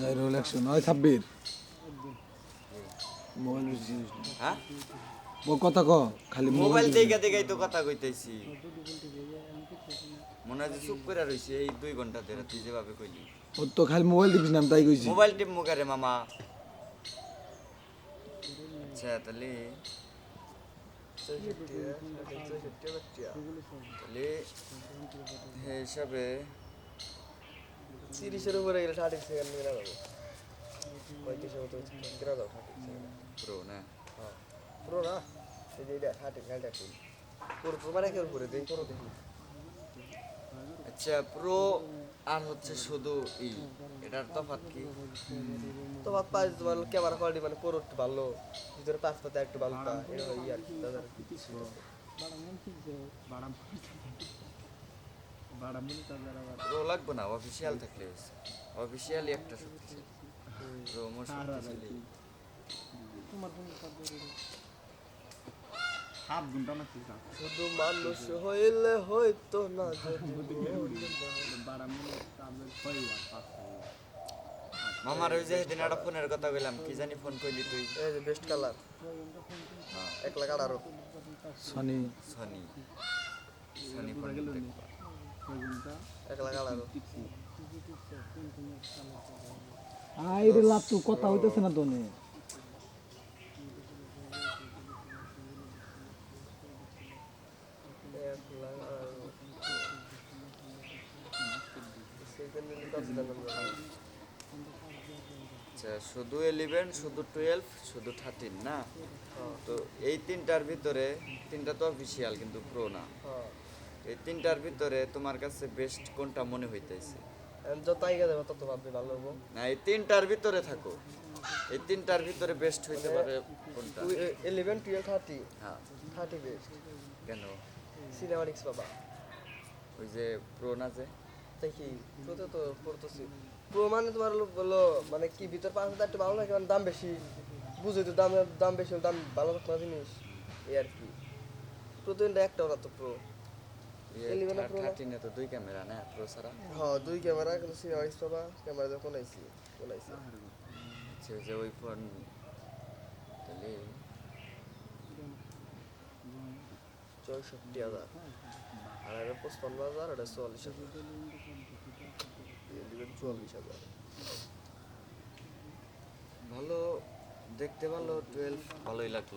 জাইরুল একশো নয় হ্যাঁ? ও কথা ক। খালি মোবাইল দেখা দেখাই তো কথা কইতেছি মনে হয় চুপ করে রইছে এই দুই ঘণ্টা ধরে তুই যেভাবে কইলি। ও তো খালি মোবাইল টিপিস না তাই কইছি। মোবাইল টিপ মুখারে মামা। আচ্ছা তাহলে তাহলে হিসাবে তিরিশের উপরে গেলে ষাট সেকেন্ড কেনা যাবে। পঁয়ত্রিশের মতো কেনা যাবে ষাট সেকেন্ড প্রো না? হ্যাঁ পুরো না? এই যে এটা ষাট সেকেন্ড কিন পুরো তোমার একের উপরে? দেখি পুরো দেখি আচ্ছা প্রো আর হচ্ছে শুধু ই এটার তফাৎ কি? তো বাদ পাঁচ তোমার ক্যামেরা কোয়ালিটি মানে পুরো একটু ভালো ভিতরে পাঁচ পাতা একটু ভালো তা এটা আর কি প্রো লাগবে না অফিসিয়াল থাকলে হয়েছে। অফিসিয়ালি একটা শক্তিশালী প্রো মোর শক্তিশালী শুধু মানুষ হইলে হইতো না যদি মামার ওই যে সেদিন একটা ফোনের কথা কইলাম কি জানি ফোন কইলি তুই? এই যে বেস্ট কালার এক লাখ আঠারো। সনি সনি সনি ফোন দেখবা। এক লাখ আঠারো আই রে লাভ তো কথা হইতেছে না আচ্ছা শুধু ইলেভেন শুধু টুয়েলভ শুধু থার্টিন না? তো এই তিনটার ভিতরে তিনটা তো অফিসিয়াল কিন্তু প্রো না। হ্যাঁ। এই তিনটার ভিতরে তোমার কাছে বেস্ট কোনটা মনে হইতেছে? যত আগে যাবে তত ভাববে ভালো হব। না এই তিনটার ভিতরে থাকো। এই তিনটার ভিতরে বেস্ট হইতে পারে কোনটা? ইলেভেন টুয়েলভ থার্টি হ্যাঁ। থার্টি বেস্ট কেন? সিনেমাটিক্স বাবা। ওই যে প্রো না যে? কি? প্রো তো পড়তেছি। প্রো মানে তোমার হলো বলল মানে কি ভিতর পাঁচ হাজার একটু ভালো লাগে মানে দাম বেশি। বুঝই তো দাম দাম বেশি দাম ভালো থাকতো না জিনিস। এই আর কি। প্রো তো এটা একটা ওরা তো প্রো Eleven আর Pro না? থার্টিনে তো দুই ক্যামেরা না প্রো হ্যাঁ দুই ক্যামেরা কিন্তু সিনেমাটিক্স পাবা ক্যামেরা যখন আইছি কোন আচ্ছা ওই যে ওই ফোন তাহলে চৌষট্টি হাজার আর এটা পঁচপান্ন হাজার এটা চুয়াল্লিশ হাজার ইলেভেন চুয়াল্লিশ হাজার ভালো দেখতে ভালো টুয়েলভ ভালোই লাগল